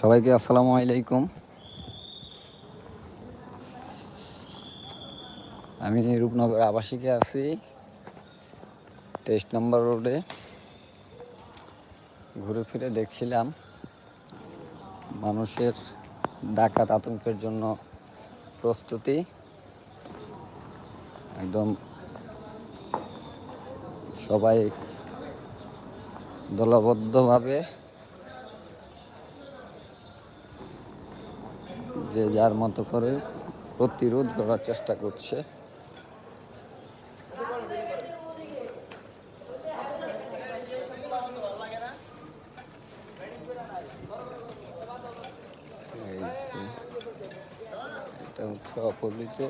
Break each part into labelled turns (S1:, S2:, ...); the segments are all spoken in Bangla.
S1: সবাইকে আসসালামু আলাইকুম। আমি রূপনগর আবাসিকে আছি, তেইশ নম্বর রোডে। ঘুরে ফিরে দেখছিলাম মানুষের ডাকাত আতঙ্কের জন্য প্রস্তুতি। একদম সবাই দলবদ্ধভাবে যে যার মতো করে প্রতিরোধ করার চেষ্টা করছে। এটা হচ্ছে অপোজিটে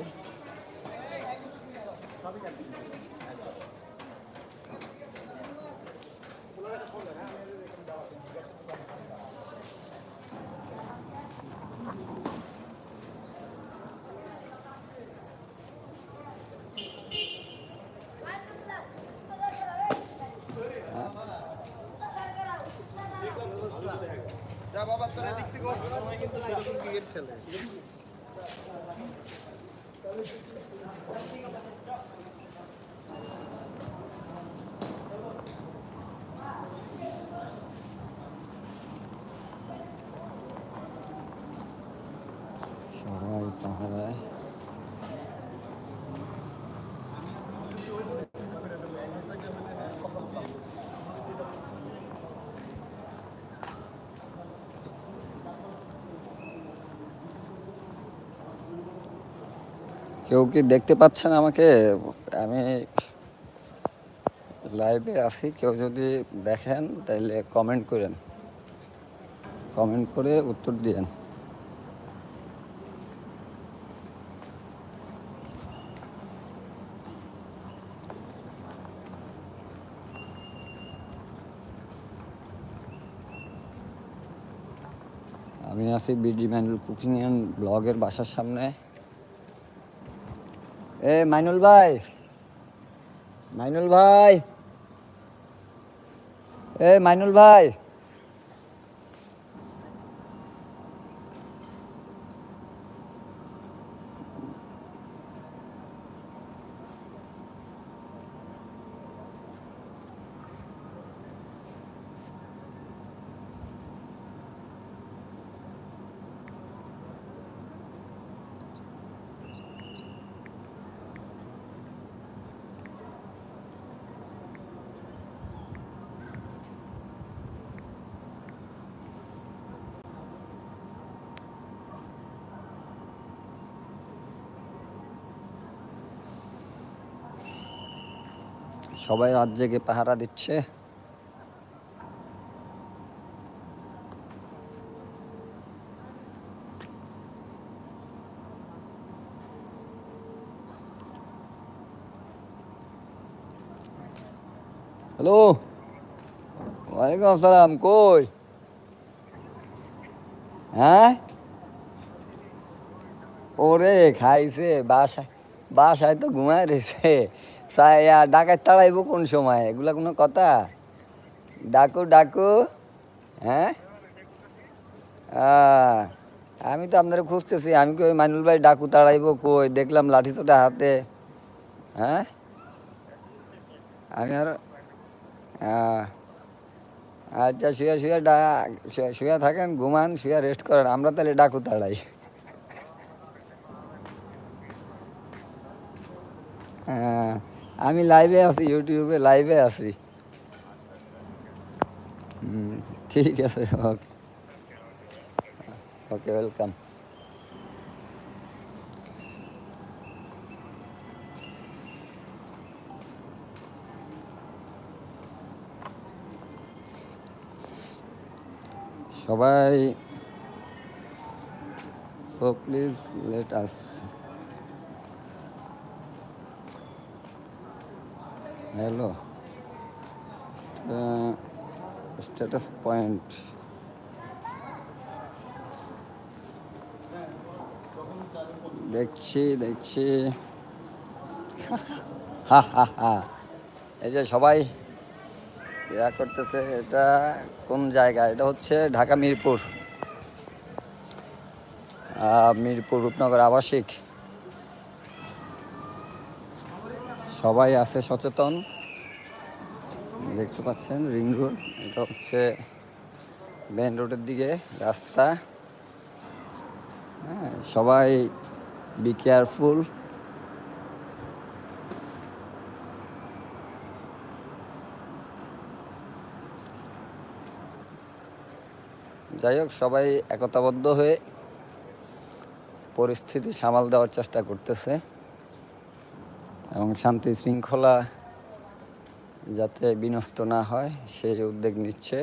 S1: সবাই পাহারায় কেউ কি দেখতে পাচ্ছেন আমাকে? আমি লাইভে আছি, কেউ যদি দেখেন তাহলে কমেন্ট করেন। কমেন্ট করে উত্তর দিয়েন। আমি আছি বিডি ম্যানুয়াল কুকিং অ্যান্ড ব্লগের বাসার সামনে। এ মাইনুল ভাই। মাইনুল ভাই। এ মাইনুল ভাই। সবাই রাত জেগে পাহারা দিচ্ছে। হ্যালো, ওয়ালাইকুম আসসালাম, কই? হ্যাঁ? ওরে, খাইছে, বাসায় বাসায় তো ঘুমায় রয়েছে। সায়া ডাকাত তাড়াইব কোন সময়? এগুলা কোনো কথা? ডাকু ডাকু। হ্যাঁ? আমি তো আপনারা খুঁজতেছি, আমি কি ওই মাইনুল ভাই ডাকু তাড়াইব কই? দেখলাম লাঠি চোটা হাতে। হ্যাঁ? আমি আর আচ্ছা শুয়ে শুয়ে ডা শুয়ে থাকেন, ঘুমান, শুয়ে রেস্ট করেন, আমরা তাহলে ডাকু তাড়াই। হ্যাঁ আমি লাইভে আছি ইউটিউবে লাইভে আছি। ঠিক আছে ওকে ওকে ওয়েলকাম সবাই so please let us hello status point দেখছি দেখছি। হা হা হা। এই যে সবাই ইয়া করতেছে, এটা কোন জায়গা? এটা হচ্ছে ঢাকা মিরপুর। মিরপুর রূপনগর আবাসিক। সবাই আছে সচেতন। দেখতে পাচ্ছেন, রিং রোড, এটা হচ্ছে মেন রোডের দিকে রাস্তা। হ্যাঁ সবাই বি কেয়ারফুল যাই হোক, সবাই একতাবদ্ধ হয়ে পরিস্থিতি সামাল দেওয়ার চেষ্টা করতেছে। এবং শান্তি শৃঙ্খলা যাতে বিনষ্ট না হয় সেই উদ্যোগ নিচ্ছে।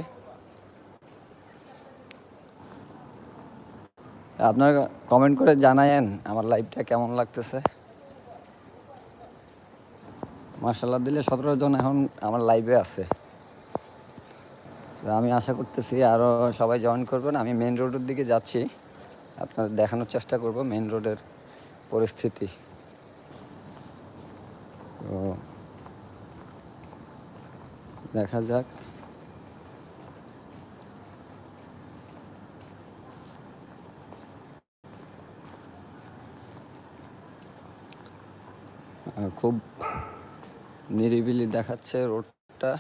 S1: আপনারা কমেন্ট করে জানায়েন আমার লাইভটা কেমন লাগতেছে? মার্শাল্লাহ দিলে সতেরো জন এখন আমার লাইভে আছে। আমি আশা করতেছি আরও সবাই জয়েন করবেন। আমি মেন রোডের দিকে যাচ্ছি। আপনাদের দেখানোর চেষ্টা করব মেন রোডের পরিস্থিতি। দেখা যাক। খুব নিরিবিলি দেখাচ্ছে রোডটা।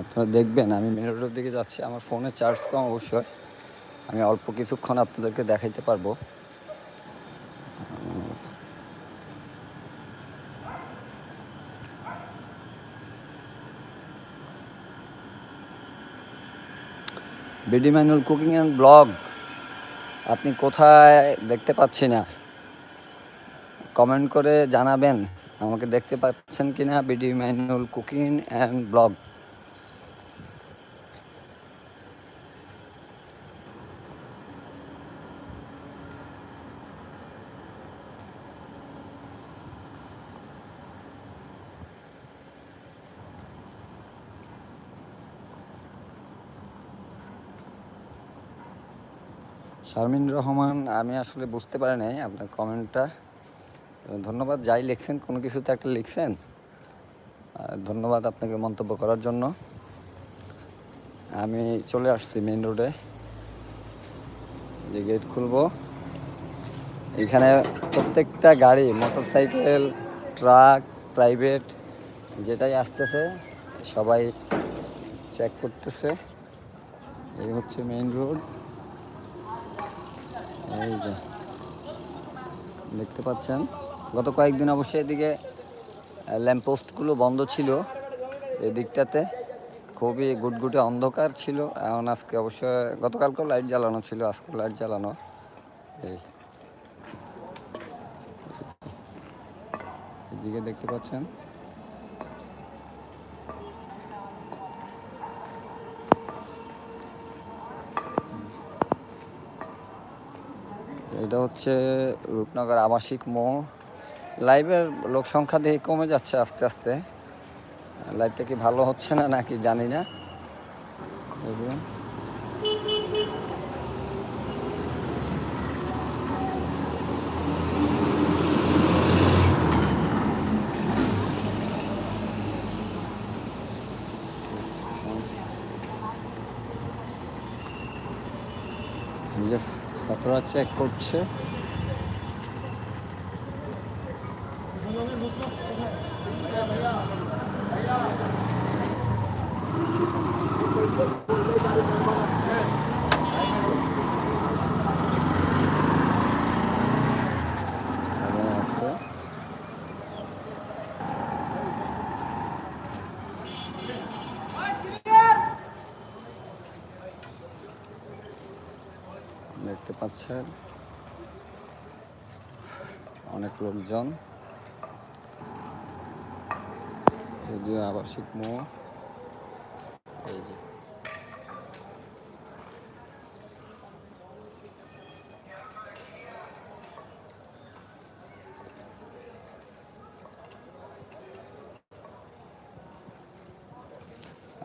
S1: আপনারা দেখবেন, আমি মেন রোডের দিকে যাচ্ছি, আমার ফোনে চার্জ কম অবশ্যই। আমি অল্প কিছুক্ষণ আপনাদেরকে দেখাইতে পারব। BD manual cooking and blog আপনি কোথায় দেখতে পাচ্ছি না কমেন্ট করে জানাবেন, আমাকে দেখতে পাচ্ছেন কি না BD manual cooking and blog. Sharmin Rahman, আমি আসলে বুঝতে পারি নাই আপনার কমেন্টটা। ধন্যবাদ, যাই লিখছেন, কোনো কিছুতে একটা লিখছেন। ধন্যবাদ আপনাকে মন্তব্য করার জন্য। আমি চলে আসছি মেন রোডে যে গেট খুলব। এখানে প্রত্যেকটা গাড়ি মোটরসাইকেল ট্রাক প্রাইভেট যেটাই আসতেছে, সবাই চেক করতেছে। এই হচ্ছে মেইন রোড এই যে, দেখতে পাচ্ছেন? গত কয়েকদিন অবশ্যই এদিকে ল্যাম্পপোস্টগুলো বন্ধ ছিল। এই দিকটাতে খুবই গুটগুটে অন্ধকার ছিল। এখন আজকে অবশ্য, গতকালকেও লাইট জ্বালানো ছিল আজকে লাইট জ্বালানো। এই। এদিকে দেখতে পাচ্ছেন? এটা হচ্ছে রূপনগর আবাসিক মো লাইভের লোক সংখ্যা দিয়ে কমে যাচ্ছে আস্তে আস্তে। লাইভটা কি ভালো হচ্ছে না নাকি জানি না। যে ছাত্ররা চেক করছে এবং আছে পাচ্ছেন অনেক লোকজন। যদিও আবাসিক মোড় এই যে।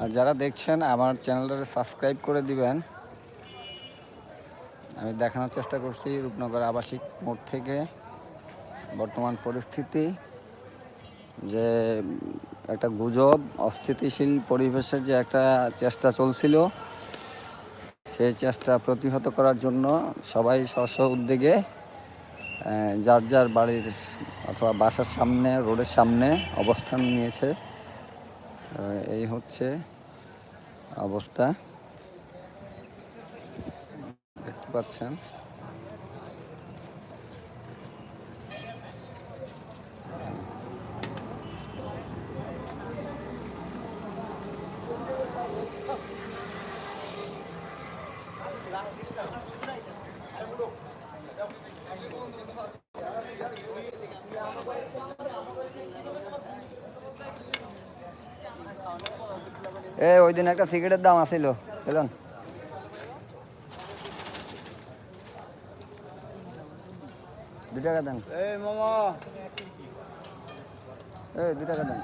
S1: আর যারা দেখছেন, আমার চ্যানেলটাকে সাবস্ক্রাইব করে দিবেন। আমি দেখানোর চেষ্টা করছি রূপনগর আবাসিক মোড় থেকে বর্তমান পরিস্থিতি, যে একটা গুজব, অস্থিতিশীল পরিবেশের যে একটা চেষ্টা চলছিল, সেই চেষ্টা প্রতিহত করার জন্য সবাই স্ব উদ্যোগে যার যার বাড়ির অথবা বাসার সামনে, রোডের সামনে অবস্থান নিয়েছে। এই হচ্ছে অবস্থা। দেখতে পাচ্ছেন। এ ওই দিন একটা সিগারেটের দাম আসিল বুঝলেন? টাকা দেন।
S2: এই মামা।
S1: এই দু টাকা দেন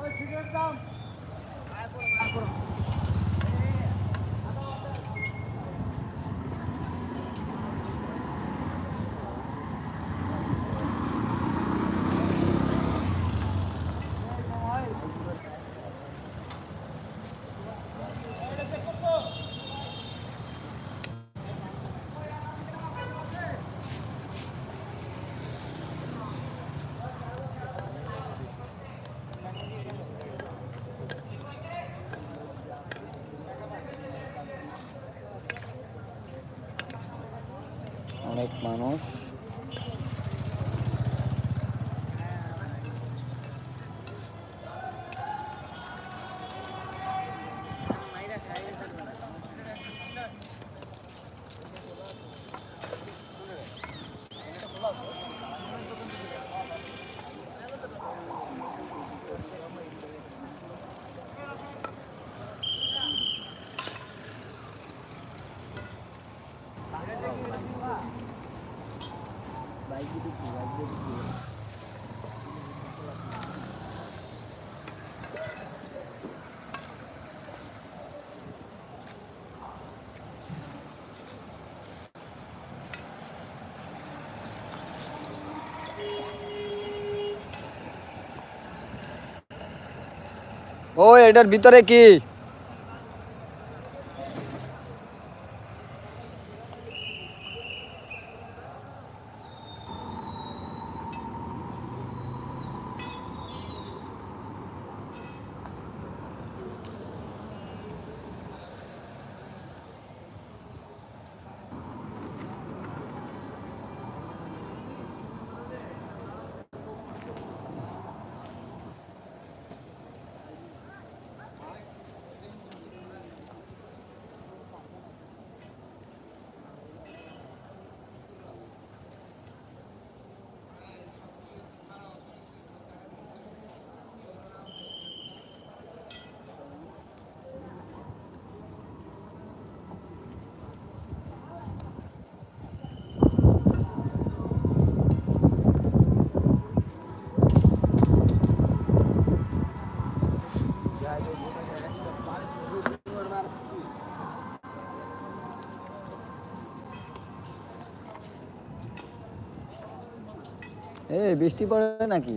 S2: ওই সিগারেট দাম
S1: অনেক মানুষ ও এটার ভিতরে কি? বৃষ্টি পড়ে নাকি?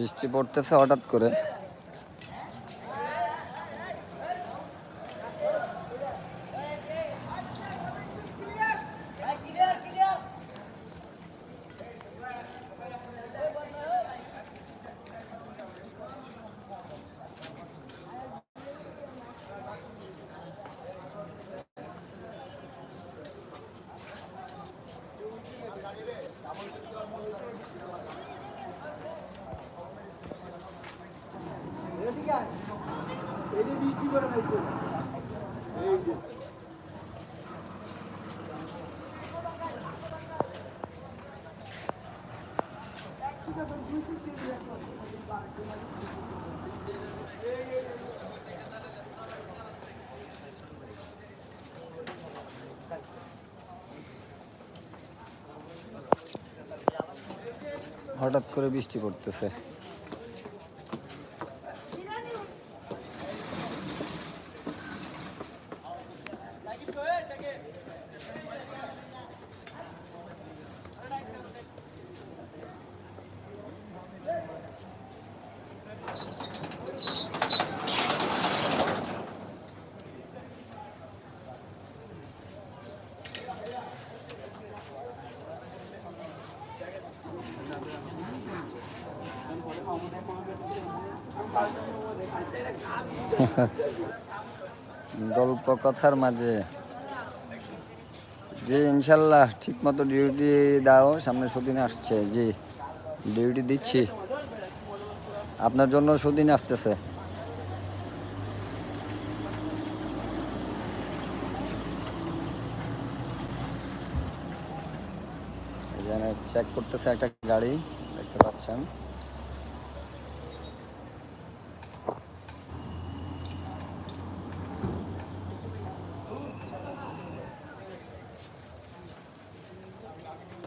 S1: বৃষ্টি পড়তেছে হঠাৎ করে। হঠাৎ করে বৃষ্টি পড়তেছে। গল্প কথার মাঝে। জি, ইনশাল্লাহ ঠিক মতো ডিউটি দাও, সামনে সুদিন আসছে। জি ডিউটি দিচ্ছি। আপনার জন্য সুদিন আসতেছে। চেক করতেছে একটা গাড়ি, দেখতে পাচ্ছেন।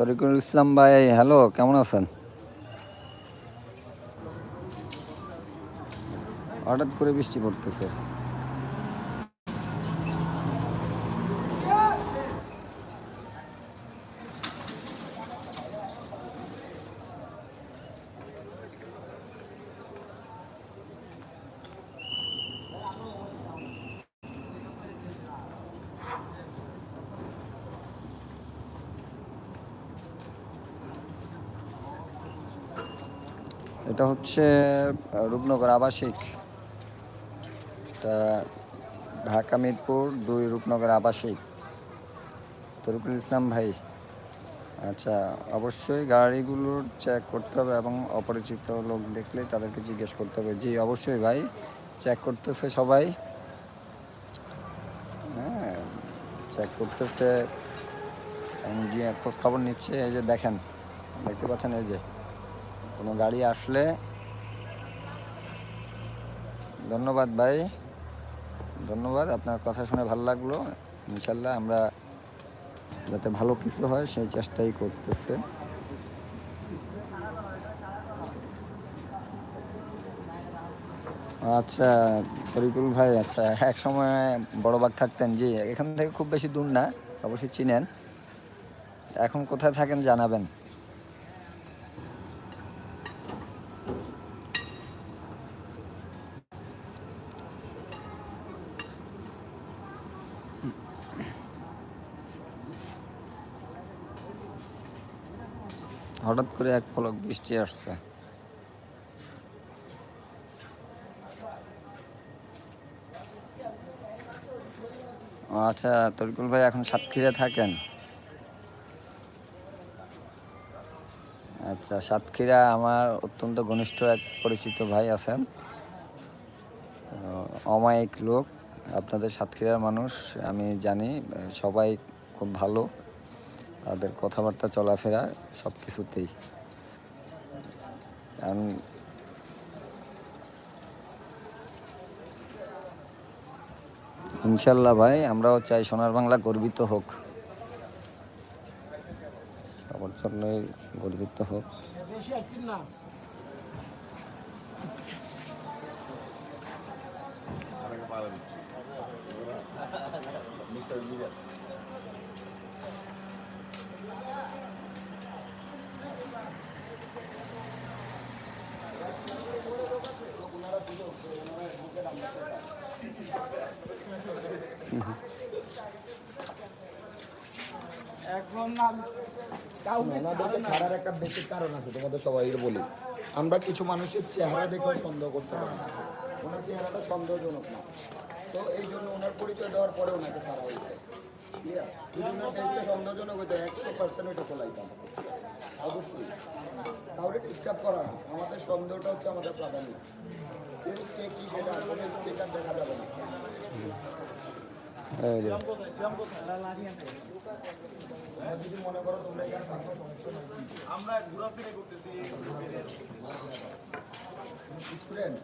S1: তরিকুল ইসলাম ভাই হ্যালো কেমন আছেন? হঠাৎ করে বৃষ্টি পড়তেছে। এটা হচ্ছে রূপনগর আবাসিক। এটা ঢাকা মিরপুর, দুই রূপনগর আবাসিক। তরিকুল ইসলাম ভাই আচ্ছা অবশ্যই গাড়িগুলোর চেক করতে হবে এবং অপরিচিত লোক দেখলে তাদেরকে জিজ্ঞেস করতে হবে। জি, অবশ্যই ভাই চেক করতেছে সবাই। হ্যাঁ চেক করতেছে। খোঁজ খবর নিচ্ছে, এই যে দেখেন, দেখতে পাচ্ছেন এই যে। কোনো গাড়ি আসলে। ধন্যবাদ ভাই। ধন্যবাদ, আপনার কথা শুনে ভালো লাগল। ইনশাল্লাহ আমরা যাতে ভালো কিছু হয় সেই চেষ্টাই করতেছে। আচ্ছা ফরিকুল ভাই আচ্ছা এক সময় বড় বাগ থাকতেন, জি, এখান থেকে খুব বেশি দূর না, অবশ্যই চিনেন। এখন কোথায় থাকেন জানাবেন। হঠাৎ করে এক পলক বৃষ্টি আসছে। আচ্ছা তরিকুল ভাই এখন সাতক্ষীরা থাকেন? আচ্ছা সাতক্ষীরা আমার অত্যন্ত ঘনিষ্ঠ এক পরিচিত ভাই আছেন। অমায়িক লোক, আপনাদের সাতক্ষীরার মানুষ, আমি জানি, সবাই খুব ভালো। তাদের কথাবার্তা, চলাফেরা সব কিছুতেই। কারণ ইনশাল্লাহ ভাই, আমরাও চাই সোনার বাংলা গর্বিত হোক। সবার জন্যই গর্বিত হোক।
S2: বেশি
S3: ওনাদেরকে একটা কারণ আছে তোমাদের সবাই বলি। আমরা কিছু মানুষের চেহারা দেখে সন্দেহ করতে পারি ওনার চেহারাটা সন্দেহজনক না। তো এই জন্য ওনার পরিচয় দেওয়ার পরে ওনাকে ছাড়া হয়েছে। সন্দেহজনক হইতো একশো পার্সেন্ট ওইটা খোলাই অবশ্যই। তাহলে ডিস্টার্ব করা না। আমাদের সন্দেহটা হচ্ছে আমাদের প্রাধান্য কিন্তু কে কি সেটা আসলে স্টিকার দেখা যাবে না। যদি মনে করো তোমরা এখানে থাকো
S2: আমরা ঘোরাফেরা করতেছি
S3: স্টুডেন্ট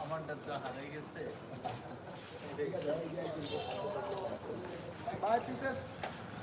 S2: আমারটা তো গেছে।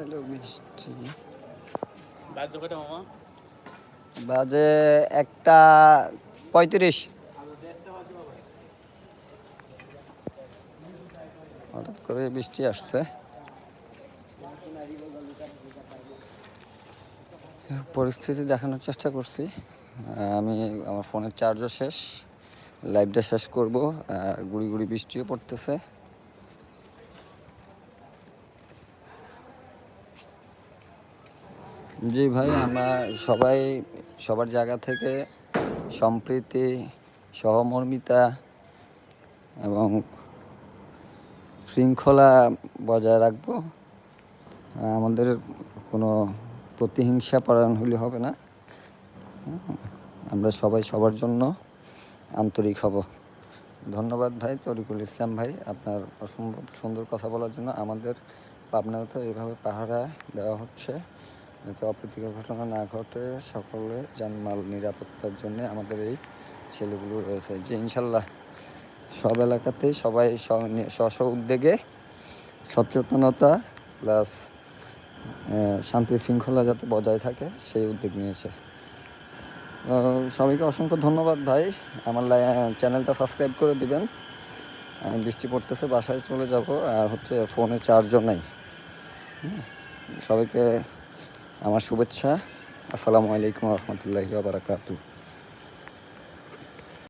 S1: এলো বৃষ্টি।
S2: বাজে কয়টা মামা?
S1: বাজে একটা পঁয়ত্রিশ। হঠাৎ করে বৃষ্টি আসছে। পরিস্থিতি দেখানোর চেষ্টা করছি। আমি আমার ফোনের চার্জও শেষ। লাইভটা শেষ করব। গুড়ি গুড়ি বৃষ্টিও পড়তেছে। জি ভাই, আমরা সবাই সবার জায়গা থেকে সম্প্রীতি, সহমর্মিতা এবং শৃঙ্খলা বজায় রাখব। আমাদের কোনো প্রতিহিংসা পরায়ণ হলে হবে না। আমরা সবাই সবার জন্য আন্তরিক হব। ধন্যবাদ ভাই, তরিকুল ইসলাম ভাই, আপনার অসম্ভব সুন্দর কথা বলার জন্য আমাদের পাবনাতে এইভাবে পাহারা দেওয়া হচ্ছে। যাতে অপ্রীতিকর ঘটনা না ঘটে, সকলে যানমাল নিরাপত্তার জন্য আমাদের এই ছেলেগুলো রয়েছে। যে ইনশাল্লাহ সব এলাকাতেই সবাই স্ব- উদ্যোগে সচেতনতা প্লাস শান্তি শৃঙ্খলা যাতে বজায় থাকে, সেই উদ্যোগ নিয়েছে। সবাইকে অসংখ্য ধন্যবাদ ভাই। আমার চ্যানেলটা সাবস্ক্রাইব করে দিবেন। বৃষ্টি পড়তেছে, বাসায় চলে যাব। আর হচ্ছে ফোনে চার্জও নাই। সবাইকে আমার শুভেচ্ছা। আসসালামু আলাইকুম রহমতুল্লাহি বারাকাতু